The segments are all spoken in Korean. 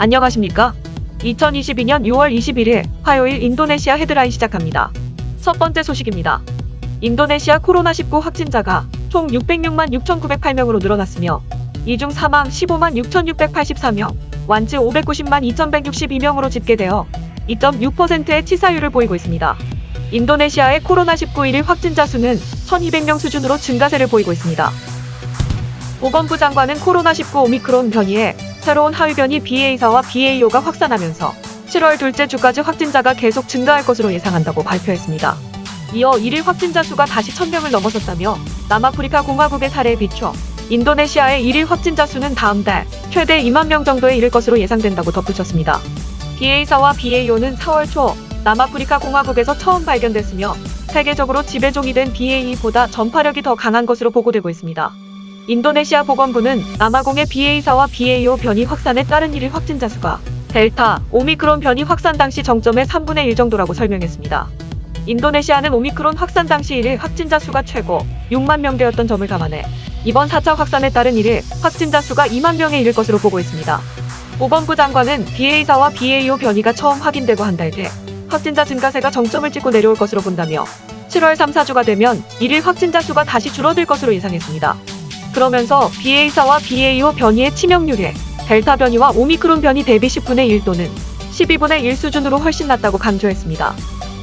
안녕하십니까? 2022년 6월 21일 화요일 인도네시아 헤드라인 시작합니다. 첫 번째 소식입니다. 인도네시아 코로나19 확진자가 총 606만 6,908명으로 늘어났으며 이중 사망 15만 6,684명, 완치 590만 2,162명으로 집계되어 2.6%의 치사율을 보이고 있습니다. 인도네시아의 코로나19 1일 확진자 수는 1,200명 수준으로 증가세를 보이고 있습니다. 보건부 장관은 코로나19 오미크론 변이에 새로운 하위변이 BA4와 BA5가 확산하면서 7월 둘째 주까지 확진자가 계속 증가할 것으로 예상한다고 발표했습니다. 이어 1일 확진자 수가 다시 1000명을 넘어섰다며 남아프리카 공화국의 사례에 비춰 인도네시아의 1일 확진자 수는 다음 달 최대 2만 명 정도에 이를 것으로 예상된다고 덧붙였습니다. BA4와 BA5는 4월 초 남아프리카 공화국에서 처음 발견됐으며 세계적으로 지배종이 된 BA2보다 전파력이 더 강한 것으로 보고되고 있습니다. 인도네시아 보건부는 남아공의 BA4와 BA5 변이 확산에 따른 1일 확진자 수가 델타, 오미크론 변이 확산 당시 정점의 3분의 1 정도라고 설명했습니다. 인도네시아는 오미크론 확산 당시 1일 확진자 수가 최고 6만 명대였던 점을 감안해 이번 4차 확산에 따른 1일 확진자 수가 2만 명에 이를 것으로 보고 있습니다. 보건부 장관은 BA4와 BA5 변이가 처음 확인되고 한 달 뒤 확진자 증가세가 정점을 찍고 내려올 것으로 본다며 7월 3, 4주가 되면 1일 확진자 수가 다시 줄어들 것으로 예상했습니다. 그러면서 BA4와 BA5 변이의 치명률에 델타 변이와 오미크론 변이 대비 10분의 1 또는 12분의 1 수준으로 훨씬 낮다고 강조했습니다.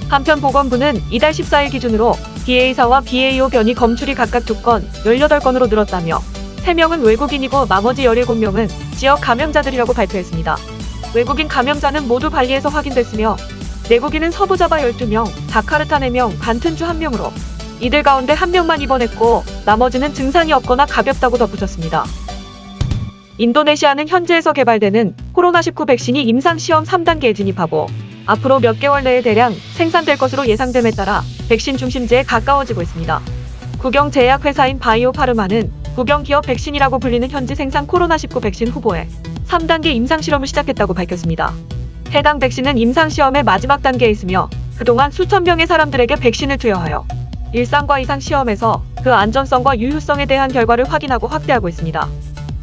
한편 보건부는 이달 14일 기준으로 BA4와 BA5 변이 검출이 각각 2건, 18건으로 늘었다며 3명은 외국인이고 나머지 17명은 지역 감염자들이라고 발표했습니다. 외국인 감염자는 모두 발리에서 확인됐으며 내국인은 서부자바 12명, 자카르타 4명, 반튼주 1명으로 이들 가운데 1명만 입원했고 나머지는 증상이 없거나 가볍다고 덧붙였습니다. 인도네시아는 현지에서 개발되는 코로나19 백신이 임상시험 3단계에 진입하고 앞으로 몇 개월 내에 대량 생산될 것으로 예상됨에 따라 백신 중심제에 가까워지고 있습니다. 국영 제약회사인 바이오파르마는 국영 기업 백신이라고 불리는 현지 생산 코로나19 백신 후보에 3단계 임상실험을 시작했다고 밝혔습니다. 해당 백신은 임상시험의 마지막 단계에 있으며 그동안 수천 명의 사람들에게 백신을 투여하여 일상과 이상 시험에서 그 안전성과 유효성에 대한 결과를 확인하고 확대하고 있습니다.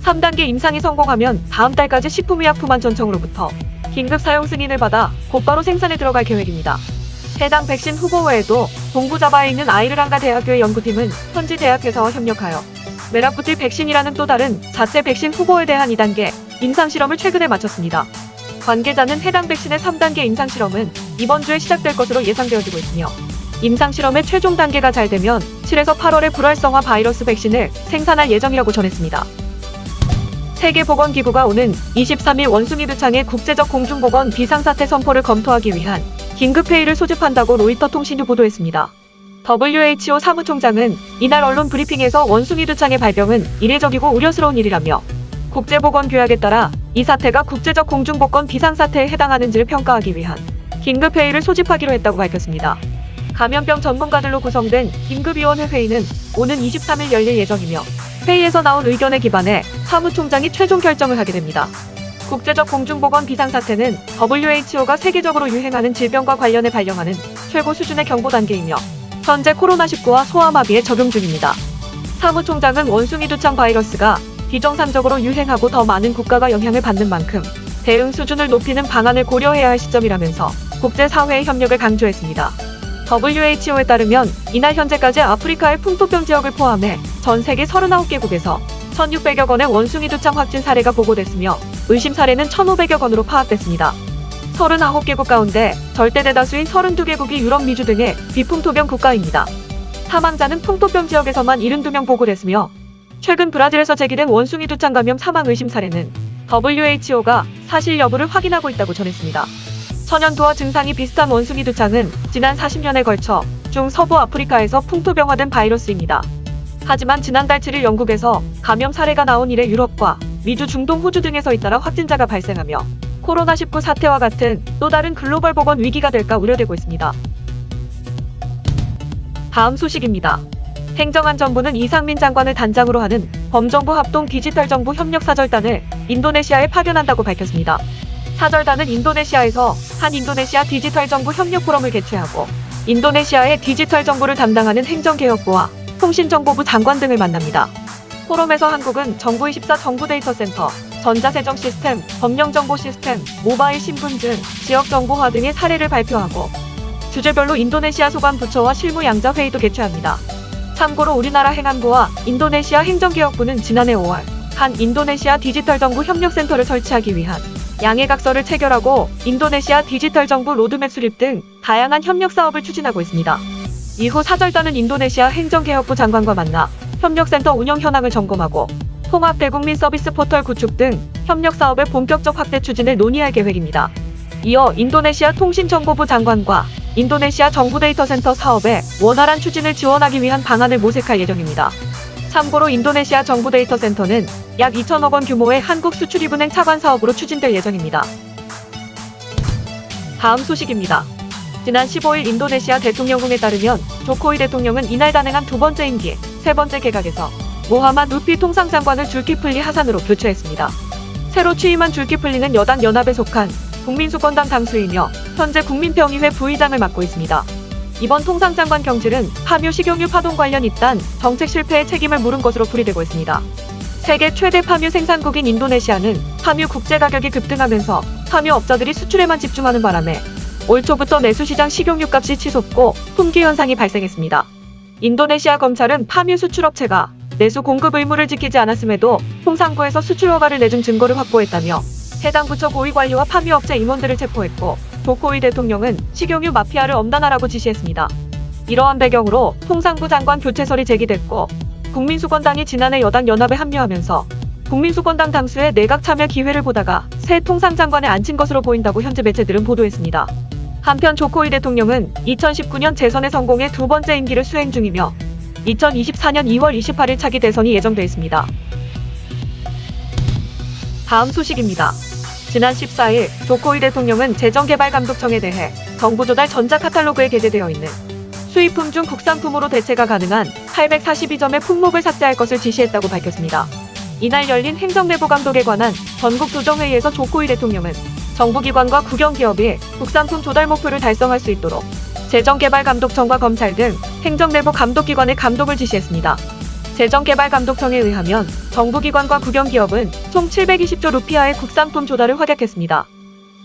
3단계 임상이 성공하면 다음 달까지 식품의약품 안전청으로부터 긴급 사용 승인을 받아 곧바로 생산에 들어갈 계획입니다. 해당 백신 후보 외에도 동부자바에 있는 아이르랑가 대학교의 연구팀은 현지 대학회사와 협력하여 메라푸틸 백신이라는 또 다른 자체 백신 후보에 대한 2단계 임상실험을 최근에 마쳤습니다. 관계자는 해당 백신의 3단계 임상실험은 이번 주에 시작될 것으로 예상되어지고 있으며 임상실험의 최종 단계가 잘 되면 7에서 8월에 불활성화 바이러스 백신을 생산할 예정이라고 전했습니다. 세계보건기구가 오는 23일 원숭이 두창의 국제적 공중보건 비상사태 선포를 검토하기 위한 긴급회의를 소집한다고 로이터 통신이 보도했습니다. WHO 사무총장은 이날 언론 브리핑에서 원숭이 두창의 발병은 이례적이고 우려스러운 일이라며 국제보건규약에 따라 이 사태가 국제적 공중보건 비상사태에 해당하는지를 평가하기 위한 긴급회의를 소집하기로 했다고 밝혔습니다. 감염병 전문가들로 구성된 긴급위원회 회의는 오는 23일 열릴 예정이며 회의에서 나온 의견에 기반해 사무총장이 최종 결정을 하게 됩니다. 국제적 공중보건 비상사태는 WHO가 세계적으로 유행하는 질병과 관련해 발령하는 최고 수준의 경보 단계이며 현재 코로나19와 소아마비에 적용 중입니다. 사무총장은 원숭이 두창 바이러스가 비정상적으로 유행하고 더 많은 국가가 영향을 받는 만큼 대응 수준을 높이는 방안을 고려해야 할 시점이라면서 국제사회의 협력을 강조했습니다. WHO에 따르면 이날 현재까지 아프리카의 풍토병 지역을 포함해 전 세계 39개국에서 1,600여 건의 원숭이 두창 확진 사례가 보고됐으며 의심 사례는 1,500여 건으로 파악됐습니다. 39개국 가운데 절대 대다수인 32개국이 유럽 미주 등의 비풍토병 국가입니다. 사망자는 풍토병 지역에서만 72명 보고됐으며 최근 브라질에서 제기된 원숭이 두창 감염 사망 의심 사례는 WHO가 사실 여부를 확인하고 있다고 전했습니다. 천연두와 증상이 비슷한 원숭이 두창은 지난 40년에 걸쳐 중서부 아프리카에서 풍토병화된 바이러스입니다. 하지만 지난달 7일 영국에서 감염 사례가 나온 이래 유럽과 미주 중동 호주 등에서 잇따라 확진자가 발생하며 코로나19 사태와 같은 또 다른 글로벌 보건 위기가 될까 우려되고 있습니다. 다음 소식입니다. 행정안전부는 이상민 장관을 단장으로 하는 범정부 합동 디지털 정부 협력 사절단을 인도네시아에 파견한다고 밝혔습니다. 사절단은 인도네시아에서 한 인도네시아 디지털 정부 협력 포럼을 개최하고 인도네시아의 디지털 정부를 담당하는 행정개혁부와 통신정보부 장관 등을 만납니다. 포럼에서 한국은 정부 24 정부 데이터 센터, 전자세정 시스템, 법령정보 시스템, 모바일 신분증, 지역정보화 등의 사례를 발표하고 주제별로 인도네시아 소관부처와 실무 양자 회의도 개최합니다. 참고로 우리나라 행안부와 인도네시아 행정개혁부는 지난해 5월 한 인도네시아 디지털 정부 협력센터를 설치하기 위한 양해각서를 체결하고 인도네시아 디지털 정부 로드맵 수립 등 다양한 협력 사업을 추진하고 있습니다. 이후 사절단은 인도네시아 행정개혁부 장관과 만나 협력센터 운영 현황을 점검하고 통합 대국민 서비스 포털 구축 등 협력 사업의 본격적 확대 추진을 논의할 계획입니다. 이어 인도네시아 통신정보부 장관과 인도네시아 정부 데이터 센터 사업의 원활한 추진을 지원하기 위한 방안을 모색할 예정입니다. 참고로 인도네시아 정부 데이터 센터는 약 2천억 원 규모의 한국 수출입은행 차관 사업으로 추진될 예정입니다. 다음 소식입니다. 지난 15일 인도네시아 대통령궁에 따르면 조코이 대통령은 이날 단행한 두 번째 임기, 세 번째 개각에서 모하만 루피 통상장관을 줄키플리 하산으로 교체했습니다. 새로 취임한 줄키플리는 여당 연합에 속한 국민수권당 당수이며 현재 국민평의회 부의장을 맡고 있습니다. 이번 통상장관 경질은 파묘 식용유 파동 관련 입단 정책 실패에 책임을 물은 것으로 풀이되고 있습니다. 세계 최대 파묘 생산국인 인도네시아는 파묘 국제 가격이 급등하면서 파묘 업자들이 수출에만 집중하는 바람에 올 초부터 내수시장 식용유 값이 치솟고 품귀 현상이 발생했습니다. 인도네시아 검찰은 파묘 수출업체가 내수 공급 의무를 지키지 않았음에도 통상부에서 수출 허가를 내준 증거를 확보했다며 해당 부처 고위 관료와 파묘업체 임원들을 체포했고 조코이 대통령은 식용유 마피아를 엄단하라고 지시했습니다. 이러한 배경으로 통상부 장관 교체설이 제기됐고 국민수권당이 지난해 여당 연합에 합류하면서 국민수권당 당수의 내각 참여 기회를 보다가 새 통상장관에 앉힌 것으로 보인다고 현재 매체들은 보도했습니다. 한편 조코이 대통령은 2019년 재선에 성공해 두 번째 임기를 수행 중이며 2024년 2월 28일 차기 대선이 예정돼 있습니다. 다음 소식입니다. 지난 14일 조코이 대통령은 재정개발감독청에 대해 정부 조달 전자 카탈로그에 게재되어 있는 수입품 중 국산품으로 대체가 가능한 842점의 품목을 삭제할 것을 지시했다고 밝혔습니다. 이날 열린 행정내부 감독에 관한 전국 조정회의에서 조코이 대통령은 정부기관과 국영기업이 국산품 조달 목표를 달성할 수 있도록 재정개발감독청과 검찰 등 행정내부 감독기관의 감독을 지시했습니다. 재정개발감독청에 의하면 정부기관과 국영기업은 총 720조 루피아의 국산품 조달을 확약했습니다.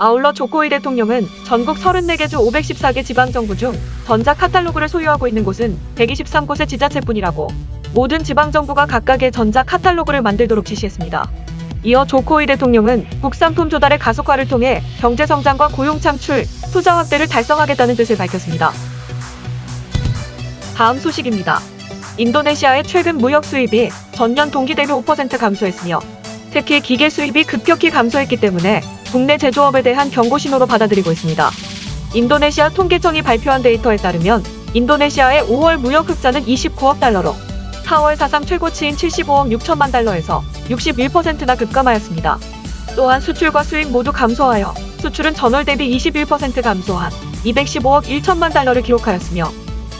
아울러 조코이 대통령은 전국 34개 주 514개 지방정부 중 전자 카탈로그를 소유하고 있는 곳은 123곳의 지자체뿐이라고 모든 지방정부가 각각의 전자 카탈로그를 만들도록 지시했습니다. 이어 조코이 대통령은 국산품 조달의 가속화를 통해 경제성장과 고용 창출, 투자 확대를 달성하겠다는 뜻을 밝혔습니다. 다음 소식입니다. 인도네시아의 최근 무역 수입이 전년 동기 대비 5% 감소했으며 특히 기계 수입이 급격히 감소했기 때문에 국내 제조업에 대한 경고 신호로 받아들이고 있습니다. 인도네시아 통계청이 발표한 데이터에 따르면 인도네시아의 5월 무역 흑자는 29억 달러로 4월 사상 최고치인 75억 6천만 달러에서 61%나 급감하였습니다. 또한 수출과 수입 모두 감소하여 수출은 전월 대비 21% 감소한 215억 1천만 달러를 기록하였으며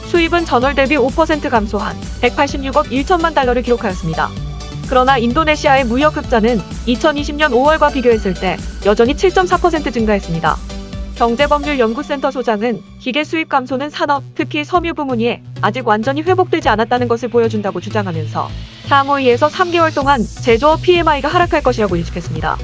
수입은 전월 대비 5% 감소한 186억 1천만 달러를 기록하였습니다. 그러나 인도네시아의 무역 흑자는 2020년 5월과 비교했을 때 여전히 7.4% 증가했습니다. 경제법률연구센터 소장은 기계 수입 감소는 산업, 특히 섬유 부문이 아직 완전히 회복되지 않았다는 것을 보여준다고 주장하면서 향후에서 3개월 동안 제조업 PMI가 하락할 것이라고 예측했습니다.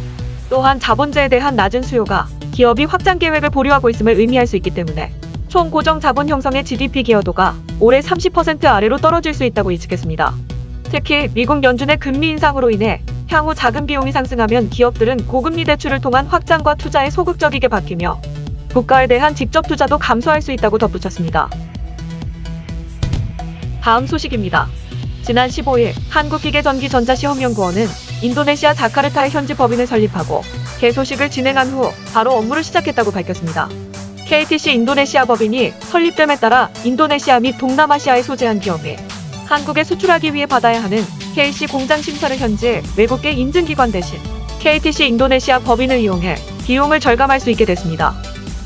또한 자본재에 대한 낮은 수요가 기업이 확장 계획을 보류하고 있음을 의미할 수 있기 때문에 총 고정 자본 형성의 GDP 기여도가 올해 30% 아래로 떨어질 수 있다고 예측했습니다. 특히 미국 연준의 금리 인상으로 인해 향후 자금 비용이 상승하면 기업들은 고금리 대출을 통한 확장과 투자에 소극적이게 바뀌며 국가에 대한 직접 투자도 감소할 수 있다고 덧붙였습니다. 다음 소식입니다. 지난 15일 한국기계전기전자시험연구원은 인도네시아 자카르타의 현지 법인을 설립하고 개소식을 진행한 후 바로 업무를 시작했다고 밝혔습니다. KTC 인도네시아 법인이 설립됨에 따라 인도네시아 및 동남아시아에 소재한 기업이 한국에 수출하기 위해 받아야 하는 KC 공장 심사를 현재 외국계 인증기관 대신 KTC 인도네시아 법인을 이용해 비용을 절감할 수 있게 됐습니다.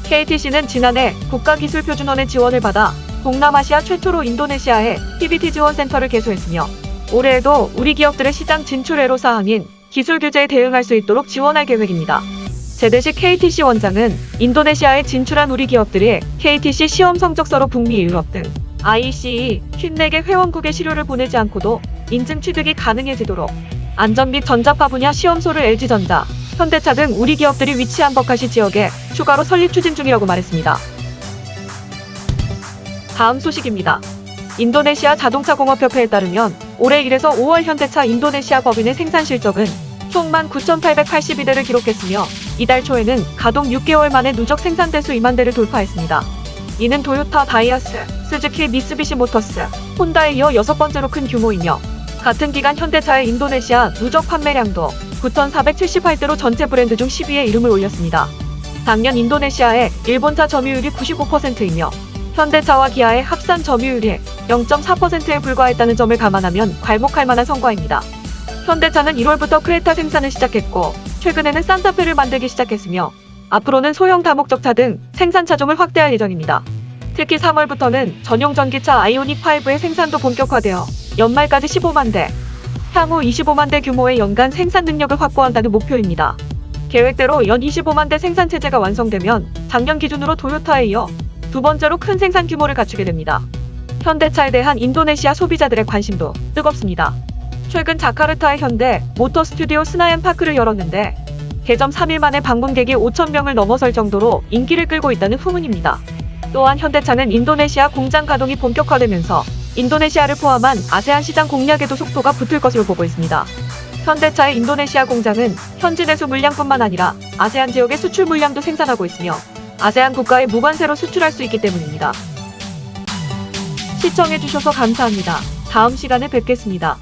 KTC는 지난해 국가기술표준원의 지원을 받아 동남아시아 최초로 인도네시아에 PBT 지원 센터를 개소했으며 올해에도 우리 기업들의 시장 진출 애로 사항인 기술 규제에 대응할 수 있도록 지원할 계획입니다. 제대식 KTC 원장은 인도네시아에 진출한 우리 기업들이 KTC 시험 성적서로 북미 유럽 등 IECE 54개 회원국의 시료를 보내지 않고도 인증 취득이 가능해지도록 안전 및 전자파 분야 시험소를 LG전자, 현대차 등 우리 기업들이 위치한 버카시 지역에 추가로 설립 추진 중이라고 말했습니다. 다음 소식입니다. 인도네시아 자동차공업협회에 따르면 올해 1에서 5월 현대차 인도네시아 법인의 생산 실적은 총 19,882대를 기록했으며 이달 초에는 가동 6개월 만에 누적 생산 대수 2만 대를 돌파했습니다. 이는 토요타, 다이아스, 스즈키, 미쓰비시 모터스, 혼다에 이어 여섯 번째로 큰 규모이며 같은 기간 현대차의 인도네시아 누적 판매량도 9,478대로 전체 브랜드 중 10위에 이름을 올렸습니다. 작년 인도네시아의 일본차 점유율이 95%이며 현대차와 기아의 합산 점유율이 0.4%에 불과했다는 점을 감안하면 괄목할 만한 성과입니다. 현대차는 1월부터 크레타 생산을 시작했고 최근에는 산타페를 만들기 시작했으며 앞으로는 소형 다목적차 등 생산 차종을 확대할 예정입니다. 특히 3월부터는 전용 전기차 아이오닉 5의 생산도 본격화되어 연말까지 15만 대, 향후 25만 대 규모의 연간 생산 능력을 확보한다는 목표입니다. 계획대로 연 25만 대 생산 체제가 완성되면 작년 기준으로 토요타에 이어 두 번째로 큰 생산 규모를 갖추게 됩니다. 현대차에 대한 인도네시아 소비자들의 관심도 뜨겁습니다. 최근 자카르타의 현대 모터 스튜디오 스나얀 파크를 열었는데 개점 3일 만에 방문객이 5,000명을 넘어설 정도로 인기를 끌고 있다는 후문입니다. 또한 현대차는 인도네시아 공장 가동이 본격화되면서 인도네시아를 포함한 아세안 시장 공략에도 속도가 붙을 것으로 보고 있습니다. 현대차의 인도네시아 공장은 현지 내수 물량뿐만 아니라 아세안 지역의 수출 물량도 생산하고 있으며 아세안 국가에 무관세로 수출할 수 있기 때문입니다. 시청해주셔서 감사합니다. 다음 시간에 뵙겠습니다.